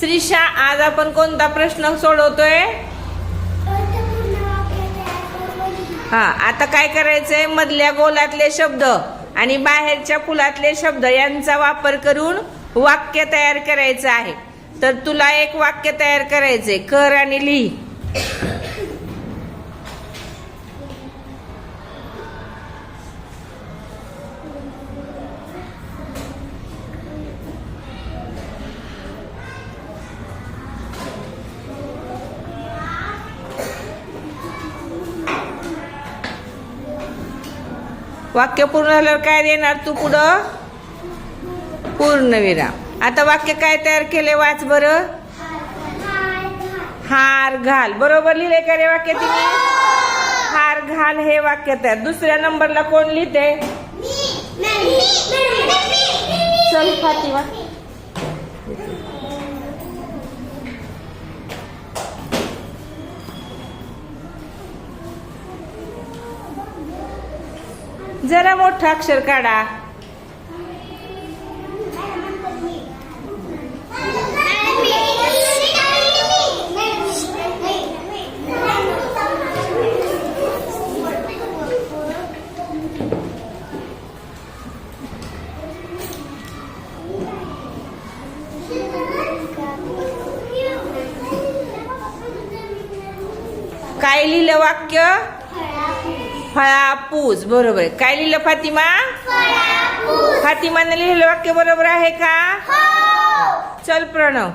श्रीशा आज आपण कोणता प्रश्न सोडवतोय? हा आता काय करायचंय? मधल्या गोलातले शब्द आणि बाहेरच्या फुलातले शब्द यांचा वापर करून वाक्य तयार करायचं आहे. तर तुला एक वाक्य तयार करायचंय. कर आणि लिही. वाक्य पूर्ण झाल्यावर काय देणार तू पुढं? पूर्णविराम. आता वाक्य काय तयार केले वाच बरं? हार घाल. बरोबर लिहिले का रे वाक्य तिने? हार घाल हे वाक्य तयार. दुसऱ्या नंबरला कोण लिहिते चल फातिमा. जरा मोठं अक्षर काढा. काय लिहिलं वाक्य? फळापूस बरोबर. काय लिहिलं फातिमा? फातिमाने लिहिलेलं वाक्य बरोबर आहे का? चल प्रणव.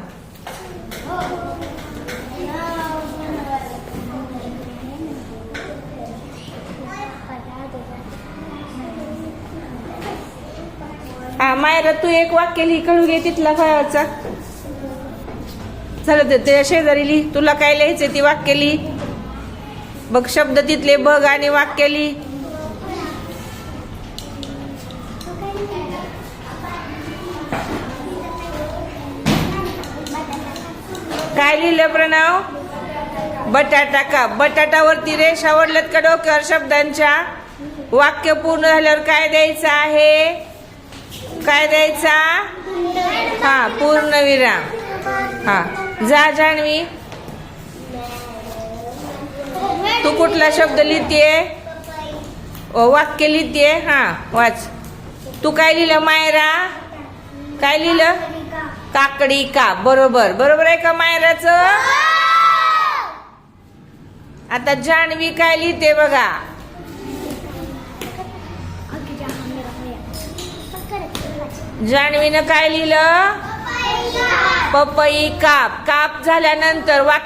हा मायरा तू एक वाक्य लिहि कळू घे तिथला फळाचा. झालं ते शेजारी लिहि. तुला काय लिहायचं ती वाक्य लिहि. बघ शब्द तिथले बघ आणि वाक्य लिहि. काय लिहिलं प्रणव? बटाटा का? बटाटावरती रेष आवडल्यात का डोक्यावर शब्दांच्या? वाक्य पूर्ण झाल्यावर काय द्यायचं आहे? काय द्यायचा? हा पूर्ण विराम. हा जा जाणवी तू कुठला शब्द लिहितेय? वाक्य लिहितेय? हा वाच. तू काय लिहिलं मायरा? काय लिहिलं? काकडी का? बरोबर. बरोबर आहे का मायराच? आता जान्हवी काय लिहिते बघा. जान्हवीनं काय लिहिलं? पपई काप. काप झाल्यानंतर वाक्य